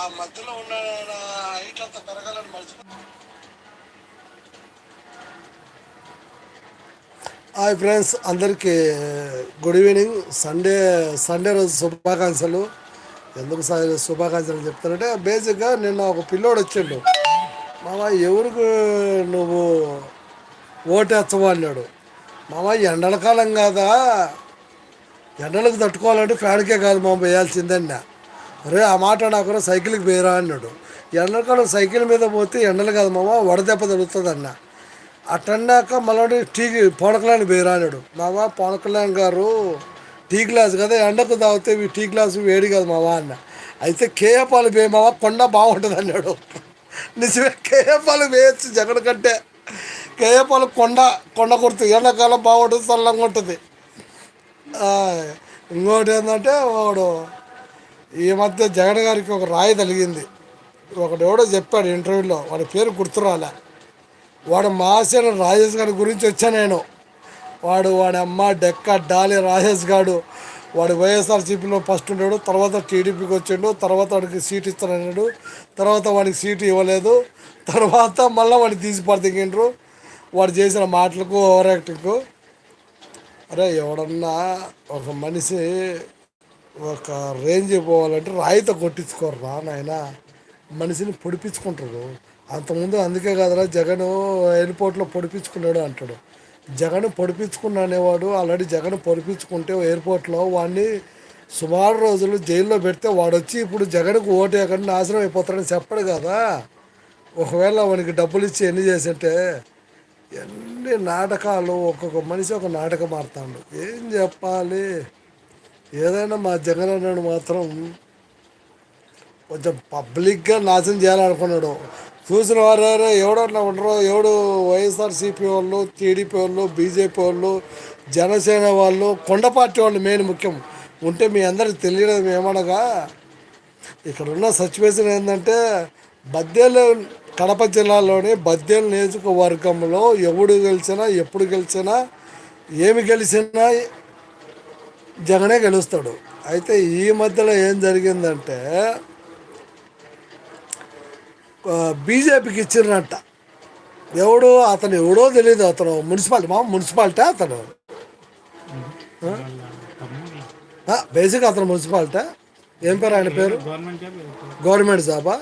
ఆ మధ్యలో ఉన్న హైట్ అంతా పెరగాలని మర్చిపో హాయ్ ఫ్రెండ్స్ అందరికీ గుడ్ ఈవినింగ్. సండే సండే రోజు శుభాకాంక్షలు. ఎందుకు సార్ శుభాకాంక్షలు చెప్తానంటే బేసిక్గా నిన్న ఒక పిల్లోడు వచ్చిండు. మామ ఎవరికి నువ్వు ఓటేచ్చవు అన్నాడు. మామ ఎండల కాలం కాదా? ఎండలకు తట్టుకోవాలంటే ఫ్యాన్కే కాదు మామ వేయాల్సిందన్నా అరే ఆ మాట నాకు సైకిల్కి పోయిరా అన్నాడు. ఎండకాలం సైకిల్ మీద పోతే ఎండలు కాదు మామ వడదెబ్బ తగులుతుంది అన్న అట్టన్నాక మళ్ళీ టీ పవన్ కళ్యాణ్ పోయిరా అన్నాడు. మామ పవన్ కళ్యాణ్ గారు టీ గ్లాస్ కదా ఎండకు తాగితే టీ గ్లాస్ వేడి కాదు మామ అన్న. అయితే కేయపాలు పోయి మామ కొండ బాగుంటుంది అన్నాడు. నిజమే కేయపాలు వేయచ్చు జగన్ కంటే. కేయపాలు కొండ కొండ కుర్తు ఎండాకాలం బాగుంటుంది చల్లంగా ఉంటుంది. ఇంకోటి ఏంటంటే వాడు ఈ మధ్య జగన్ గారికి ఒక రాయి తగిలింది. ఒకడు ఎవడో చెప్పాడు ఇంటర్వ్యూలో వాడి పేరు గుర్తురాలే. వాడు మాసేన రాజేష్ గారి గురించి వచ్చా నేను. వాడు వాడి అమ్మ డెక్క డాలి రాజేష్ గాడు. వాడు వైఎస్ఆర్సీపీలో ఫస్ట్ ఉండాడు తర్వాత టీడీపీకి వచ్చిండు తర్వాత వాడికి సీట్ ఇస్తానన్నాడు తర్వాత వాడికి సీటు ఇవ్వలేదు తర్వాత మళ్ళీ వాడిని తీసి పడదిగిండ్రు వాడు చేసిన మాటలకు ఓవర్ యాక్టింగ్కు అరే ఎవడన్నా ఒక మనిషి ఒక రేంజ్ పోవాలంటే రాయితో కొట్టించుకోరు రా నాయన. మనిషిని పొడిపించుకుంటారు అంతకుముందు అందుకే కాదురా జగన్ ఎయిర్పోర్ట్లో పొడిపించుకున్నాడు అంటాడు. జగన్ పొడిపించుకున్న అనేవాడు ఆల్రెడీ జగన్ పొడిపించుకుంటే ఎయిర్పోర్ట్లో వాడిని సుమారు రోజులు జైల్లో పెడితే వాడు వచ్చి ఇప్పుడు జగన్కు ఓటు ఎక్కడ నాశనం అయిపోతాడని చెప్పడు కదా. ఒకవేళ వానికి డబ్బులు ఇచ్చి ఎన్ని చేసింటే ఎన్ని నాటకాలు ఒక్కొక్క మనిషి ఒక నాటకం ఆడతాడు. ఏం చెప్పాలి? ఏదైనా మా జగన్ అన్నాడు మాత్రం కొంచెం పబ్లిక్గా నాశనం చేయాలనుకున్నాడు. చూసిన వారు ఎవడన్నా ఉండరు? ఎవడు వైఎస్ఆర్సీపీ వాళ్ళు టీడీపీ వాళ్ళు బీజేపీ వాళ్ళు జనసేన వాళ్ళు కొండ పార్టీ వాళ్ళు మెయిన్ ముఖ్యం. ఉంటే మీ అందరికి తెలియడం ఏమనగా ఇక్కడ ఉన్న సిచ్యువేషన్ ఏంటంటే బద్దేలు కడప జిల్లాలోని బద్దేలు నియోజకవర్గంలో ఎవడు గెలిచినా ఎప్పుడు గెలిచినా ఏమి గెలిచినా జగనే గెలుస్తాడు. అయితే ఈ మధ్యలో ఏం జరిగిందంటే బీజేపీకి ఇచ్చినట్ట ఎవడు అతను ఎవడో తెలియదు అతను. మున్సిపాలిటీ మా మున్సిపాలిటీ అతను. బేసిక్ అతను మున్సిపాలిటీ. ఏం పేరు ఆయన పేరు. గవర్నమెంట్ జాబా?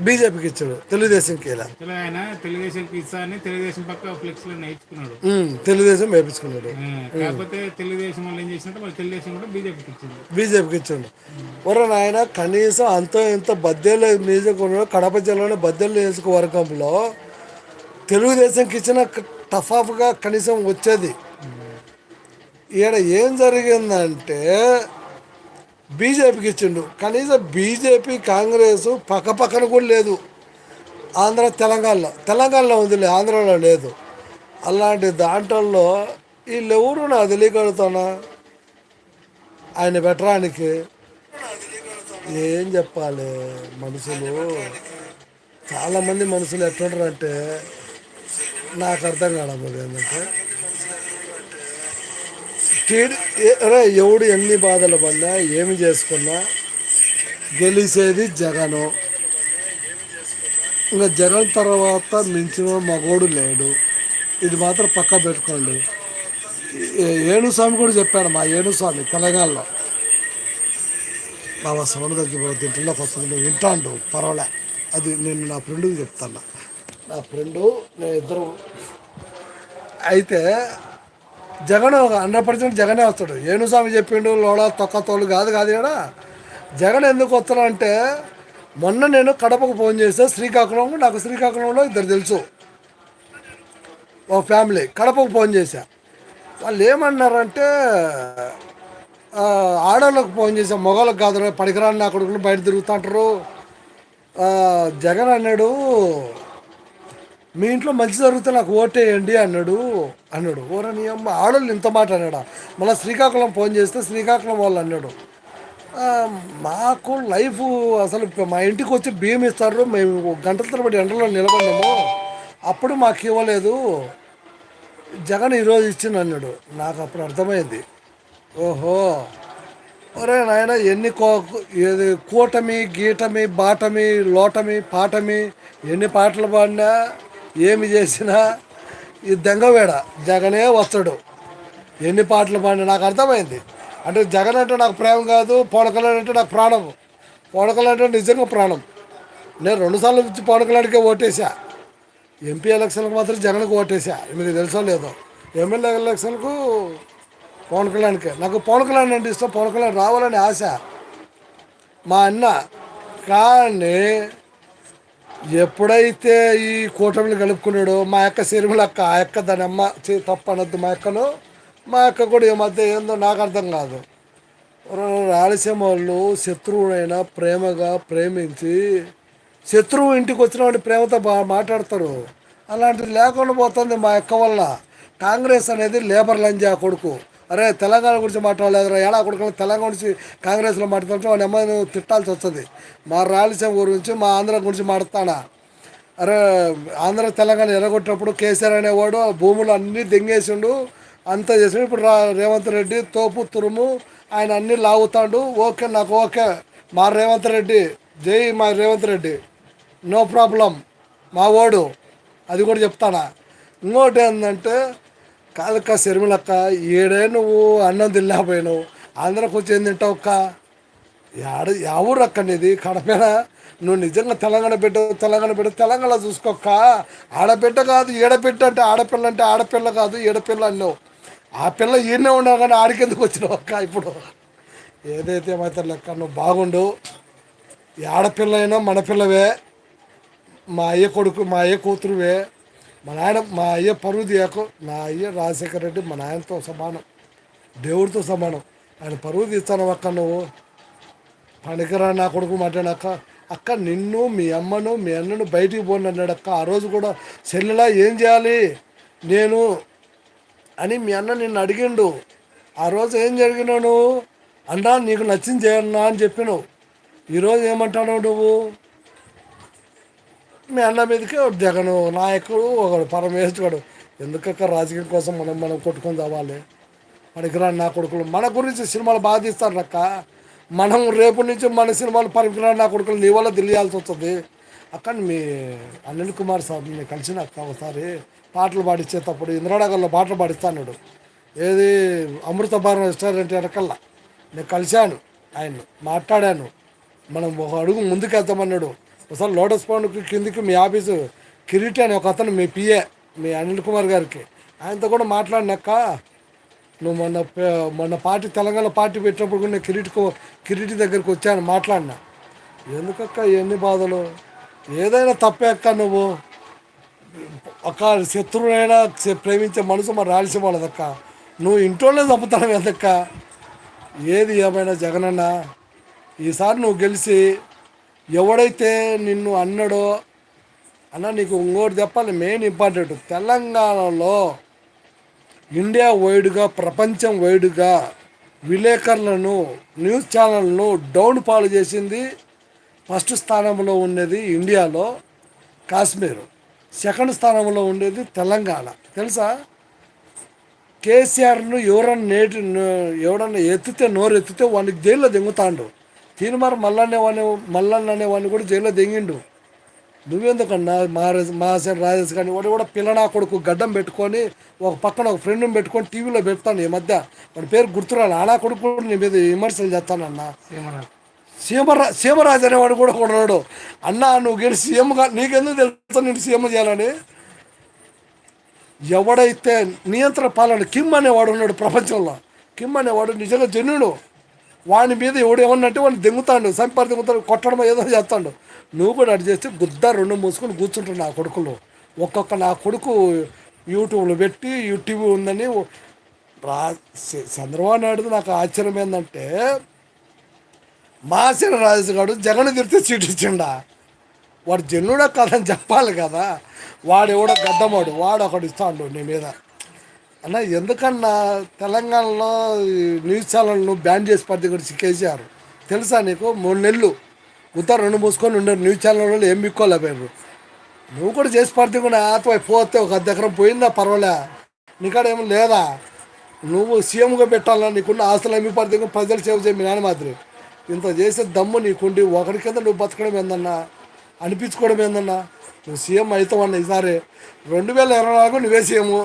బీజేపీకి ఇచ్చాడు. తెలుగుదేశంకి ఇలా. ఇలా ఆయన తెలుగుదేశంకి ఇస్తా అని తెలుగుదేశం పక్క ఫ్లెక్స్లో నేర్చుకున్నాడు. ఉమ్, తెలుగుదేశం వేపించుకున్నాడు. ఆ, కాకపోతే తెలుగుదేశం వాళ్ళు ఏం చేసినట్టు వాళ్ళు తెలుగుదేశం కూడా బీజేపీకి ఇచ్చింది. బీజేపీకి ఇచ్చాడు. ఒరే నాయన కనీసం అంతో ఇంత బద్దెలు నియోజకవర్గంలో కడప జిల్లాలో బద్దెలు నియోజకవర్గంలో తెలుగుదేశంకి ఇచ్చిన టఫ్ ఆఫ్గా కనీసం వచ్చేది. ఈడ ఏం జరిగిందంటే బీజేపీకి ఇచ్చిండు. కనీసం బీజేపీ కాంగ్రెస్ పక్క పక్కన కూడా లేదు. ఆంధ్ర తెలంగాణలో తెలంగాణలో ఉందిలే ఆంధ్రలో లేదు. అలాంటి దాంట్లో వీళ్ళెవరు నాకు తెలియగలుగుతానా ఆయన పెట్టడానికి ఏం చెప్పాలి మనుషులు? చాలామంది మనుషులు ఎట్లుంటారంటే నాకు అర్థం కావడం ఏంటంటే టీడీ ఎవడు ఎన్ని బాధలు పడినా ఏమి చేసుకున్నా గెలిచేది జగను. ఇంకా జగన్ తర్వాత మించిన మగోడు లేడు. ఇది మాత్రం పక్క పెట్టుకోండి. ఏణుస్వామి కూడా చెప్పాడు మా ఏణుస్వామి తెలంగాణలో. బాబా సౌండ్ తగ్గిపోతే ఇంట్లోకి వస్తుంది వింటాండు. పర్వాలే. అది నేను నా ఫ్రెండ్కి చెప్తాను నా ఫ్రెండు నేను ఇద్దరు. అయితే జగన్ హండ్రెడ్ పర్సెంట్ జగనే వస్తాడు. ఏనుస్వామి చెప్పిండు లోడ తొక్క తోలు కాదు కాదు ఇక్కడ జగన్ ఎందుకు వస్తాడు అంటే మొన్న నేను కడపకు ఫోన్ చేస్తే శ్రీకాకుళం నాకు శ్రీకాకుళంలో ఇద్దరు తెలుసు. ఓ ఫ్యామిలీ కడపకు ఫోన్ చేశా. వాళ్ళు ఏమన్నారంటే ఆడవాళ్ళకు ఫోన్ చేసా మగవాళ్ళకి కాదు పనికిరాని నా కొడుకులు బయట తిరుగుతుంటారు. జగన్ అన్నాడు మీ ఇంట్లో మంచి జరిగితే నాకు ఓటేయండి అన్నాడు. అన్నాడు. ఓరని అమ్మ ఆడోళ్ళు ఇంత మాట అన్నాడా. మళ్ళీ శ్రీకాకుళం ఫోన్ చేస్తే శ్రీకాకుళం వాళ్ళు అన్నాడు. మాకు లైఫ్ అసలు మా ఇంటికి వచ్చి బియ్యం ఇస్తారు. మేము గంటల తరబడి ఎండలో నిలబడినాము అప్పుడు మాకు ఇవ్వలేదు. జగన్ ఈరోజు ఇచ్చింది అన్నాడు. నాకు అప్పుడు అర్థమైంది. ఓహో. ఒరే నాయన ఎన్ని కో ఏది కూటమి గీటమి బాటమి లోటమి పాటమి ఎన్ని పాటలు పాడినా ఏమి చేసినా ఈ దెంగవేడ జగనే వస్తాడు. ఎన్ని పాటలు పాడినా నాకు అర్థమైంది. అంటే జగన్ అంటే నాకు ప్రేమ కాదు పవన్ కళ్యాణ్ అంటే నాకు ప్రాణం. పవన్ కళ్యాణ్ అంటే నిజంగా ప్రాణం. నేను రెండుసార్లు నుంచి పవన్ కళ్యాణ్కే ఓటేసా ఎంపీ ఎలక్షన్లకు మాత్రం జగన్కి ఓటేసా మీకు తెలుసో లేదో. ఎమ్మెల్యే ఎలక్షన్కు పవన్ కళ్యాణ్కే. నాకు పవన్ కళ్యాణ్ అంటే ఇష్టం. పవన్ కళ్యాణ్ రావాలని ఆశ. మా అన్న కానీ ఎప్పుడైతే ఈ కూటమిని కలుపుకున్నాడో మా యొక్క శరీరం అక్క ఆ యొక్క దాని అమ్మ చే- మా అక్కను. మా అక్క కూడా ఈ మధ్య ఏందో నాకు అర్థం కాదు. రాయలసీమ వాళ్ళు శత్రువునైనా ప్రేమగా ప్రేమించి శత్రువు ఇంటికి వచ్చిన వాడిని ప్రేమతో బాగా మాట్లాడతారు. అలాంటిది లేకుండా పోతుంది మా అక్క వల్ల. కాంగ్రెస్ అనేది లేబర్ లంజా కొడుకు. అరే తెలంగాణ గురించి మాట్లాడలేదు ఏడా కొడుకున్న తెలంగాణ గురించి కాంగ్రెస్లో మాట్లాడుతుంటే వాడి అమ్మాయిని తిట్టాల్సి వస్తుంది. మా రాయలసీమ గురించి మా ఆంధ్ర గురించి మాట్లాడతానా అరే ఆంధ్ర తెలంగాణ ఎరగొట్టినప్పుడు కేసీఆర్ అనేవాడు భూములు అన్నీ దెంగేసిండు అంతా చేసిండు. ఇప్పుడు రా రేవంత్ రెడ్డి తోపు తురుము ఆయన అన్నీ లాగుతాడు. ఓకే నాకు ఓకే. మా రేవంత్ రెడ్డి జై మా రేవంత్ రెడ్డి. No problem. మా ఓడు అది కూడా చెప్తానా? ఇంకోటి ఏంటంటే కాదక్క శర్మిలక్క ఏడే నువ్వు అన్నం తినలేకపోయినావు. ఆంధ్రాకి వచ్చి ఏం తింటావు అక్క యాడ ఎవరు అక్కనేది కడపేన? నువ్వు నిజంగా తెలంగాణ బిడ్డ తెలంగాణ బిడ్డ తెలంగాణ చూసుకోక్క? ఆడబిడ్డ కాదు ఏడబిడ్డ అంటే ఆడపిల్ల అంటే ఆడపిల్ల కాదు ఏడపిల్ల అన్నావు. ఆ పిల్ల ఈయనే ఉన్నావు కానీ ఆడికెందుకు వచ్చినావు అక్క ఇప్పుడు? ఏదైతే ఏమైతే లెక్క నువ్వు బాగుండు. ఆడపిల్ల అయినా మన పిల్లవే. మా అయ్య కొడుకు మా అయ్య కూతురువే. మా నాయన మా అయ్య పరువు తీయకు. నా అయ్య రాజశేఖర రెడ్డి మా నాయనతో సమానం. దేవుడితో సమానం. ఆయన పరువు తీస్తాను అక్క నువ్వు? పనికిరా నా కొడుకు మాట్లాడాక అక్క నిన్ను మీ అమ్మను మీ అన్నను బయటికి పోండి అన్నాడు అక్క. ఆ రోజు కూడా చెల్లెలా ఏం చేయాలి? నేను అని మీ అన్న నిన్ను అడిగిండు. ఆ రోజు ఏం జరిగినావు నువ్వు? అన్నా నీకు నచ్చింది చేయన్నా అని చెప్పినావు. ఈరోజు ఏమంటావు నువ్వు? మీ అన్న మీదకే ఒక జగను నాయకుడు ఒకడు పరమేశ్వరుడు ఎందుకక్క రాజకీయం కోసం మనం మనం కొట్టుకొని తవ్వాలి పనికిరాని నా కొడుకులు. మన గురించి సినిమాలు బాగా తీస్తారు అక్క మనం రేపు నుంచి మన సినిమాలు పనికిరాని నా కొడుకులు నీ వల్ల తెలియాల్సి వస్తుంది. అక్కడ మీ అనిల్ కుమార్ సార్ నేను కలిసిన అక్క ఒకసారి పాటలు పాడించేటప్పుడు ఇంద్రానగర్లో పాటలు పాడిస్తాడు ఏది అమృత భారత రెస్టారెంట్ వెనకల్లా. నేను కలిశాను ఆయన మాట్లాడాను. మనం ఒక అడుగు ముందుకు వెళ్తామన్నాడు ఒకసారి లోటస్ పాండ్కి కిందికి మీ ఆఫీసు కిరీటి అని ఒక అతను మీ పిఏ మీ అనిల్ కుమార్ గారికి. ఆయనతో కూడా మాట్లాడినాక నువ్వు మొన్న మొన్న పార్టీ తెలంగాణ పార్టీ పెట్టినప్పుడు కూడా నేను కిరీటికి కిరీటి దగ్గరికి వచ్చాను మాట్లాడినా. ఎందుకక్క ఎన్ని బాధలు? ఏదైనా తప్పే అక్క నువ్వు. ఒక శత్రువునైనా ప్రేమించే మనసు మరి రాల్సిన వాళ్ళదక్క నువ్వు ఇంట్లోనే చంపుతాను కదక్క. ఏది ఏమైనా జగనన్న ఈసారి నువ్వు గెలిచి ఎవడైతే నిన్ను అన్నాడో అన్న నీకు ఇంకోటి చెప్పాలి మెయిన్ ఇంపార్టెంట్ తెలంగాణలో ఇండియా వైడ్గా ప్రపంచం వైడ్గా విలేకరులను న్యూస్ ఛానల్ను డౌన్ ఫాల్ చేసింది ఫస్ట్ స్థానంలో ఉండేది ఇండియాలో కాశ్మీర్. సెకండ్ స్థానంలో ఉండేది తెలంగాణ. తెలుసా? కేసీఆర్ను ఎవరన్నా నేటి ఎవడన్నా ఎత్తితే నోరు ఎత్తితే వానికి జైల్లో దింగుతాండు. తీర్మార్ మల్లన్న వాడిని మల్లన్న అనే వాడిని కూడా జైల్లో దింగిండు. నువ్వెందుకన్నా మహారాజ్ మహాసేన్ రాజేష్ కానీ వాడు కూడా పిల్లనా కొడుకు గడ్డం పెట్టుకొని ఒక పక్కన ఒక ఫ్రెండ్ని పెట్టుకొని టీవీలో పెడతాను ఈ మధ్య. వాడి పేరు గుర్తురాలి. ఆనా కొడుకు కూడా నీ మీద విమర్శలు చేస్తానన్నా. సీమరా సీమరాజు అనేవాడు కూడా ఉన్నాడు. అన్న నువ్వు గెలిచి సీఎంగా నీకెందుకు తెలుసా నేను సీఎం చేయాలని? ఎవడైతే నియంత్రణ పాలన కిమ్ అనేవాడు ఉన్నాడు ప్రపంచంలో. కిమ్ అనేవాడు నిజంగా జన్యుడు వాని మీద ఎవడు ఏమన్నట్టు వాడిని దింగుతాడు సంపాది దింగుతాడు కొట్టడం ఏదో చేస్తాడు. నువ్వు కూడా అటు చేస్తే గుద్ద రెండు మూసుకొని కూర్చుంటాడు నా కొడుకులు. ఒక్కొక్క నా కొడుకు యూట్యూబ్లో పెట్టి యూట్యూబ్ ఉందని రా చంద్రబాబు నాయుడు నాకు ఆశ్చర్యం ఏంటంటే మాసిన రాజు గారు జగన్ తిరిగితే సీట్ ఇచ్చిండా. వాడు జనుడా కాదని చెప్పాలి కదా. వాడు ఎవడో గద్దమాడు వాడు ఒకడు ఇస్తాడు నీ మీద. అన్న ఎందుకన్నా తెలంగాణలో ఈ న్యూస్ ఛానల్ను బ్యాన్ చేసి పద్ధతి గురించి కేసీఆర్ తెలుసా నీకు? మూడు నెలలు ఉత్తర రెండు మూసుకొని ఉండరు న్యూస్ ఛానల్ ఏం మిక్కోలేకపోయారు నువ్వు కూడా చేసి పడితే కూడా ఆతపై పోతే ఒక దగ్గరం పోయిందా పర్వాలే. నీకాడ ఏమో లేదా? నువ్వు సీఎంగా పెట్టాలన్నా నీకున్న ఆస్తులు అమ్మి పడితే ప్రజలు సేవ చేయ మీ నాన్న మాదిరి. ఇంత చేసే దమ్ము నీకుండి ఒకరి కింద నువ్వు బతకడం ఏందన్నా? అనిపించుకోవడం ఏందన్నా? నువ్వు సీఎం అవుతావన్న ఈసారి. రెండు వేల ఇరవై నాలుగు నువ్వే సీఎము.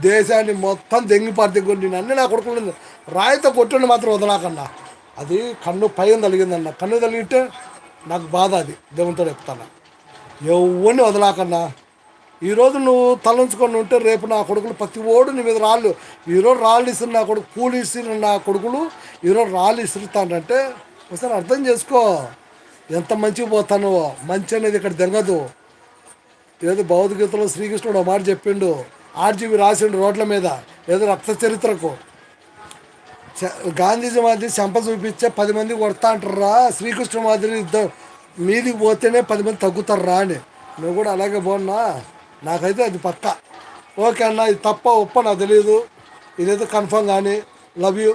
దేశాన్ని మొత్తం దెంగి పార్టీ నేను అన్ని నా కొడుకులు రాయితో కొట్టుండి మాత్రం వదలాకన్నా. అది కన్ను పైన తలిగిందన్న. కన్ను తలిగితే నాకు బాధ అది. దేవునితో చెప్తాను. ఎవరిని వదలాకన్నా. ఈరోజు నువ్వు తలంచుకొని ఉంటే రేపు నా కొడుకులు ప్రతి ఓడు నీ మీద రాళ్ళు. ఈరోజు రాళ్ళు ఇస్తున్న నా కొడుకు కూలి ఇస్తున్న నా కొడుకులు ఈరోజు రాళ్ళు ఇస్తుంటానంటే ఒకసారి అర్థం చేసుకో. ఎంత మంచిగా పోతానో. మంచి అనేది ఇక్కడ దెంగదు ఏదో భౌతికతలో శ్రీకృష్ణుడు ఒక మాట చెప్పిండు. ఆర్జీవి రాసిండు రోడ్ల మీద ఏదో రక్త చరిత్రకు. గాంధీజీ మాదిరి చెంప చూపించే పది మంది కొడతా అంటారా? శ్రీకృష్ణ మాదిరి ఇద్దరు మీదికి పోతేనే పది మంది తగ్గుతారా అని. నువ్వు కూడా అలాగే బాగున్నా నాకైతే అది పక్క. ఓకే అన్న ఇది తప్ప ఒప్ప నాకు తెలియదు ఇదైతే కన్ఫర్మ్ కానీ లవ్ యూ.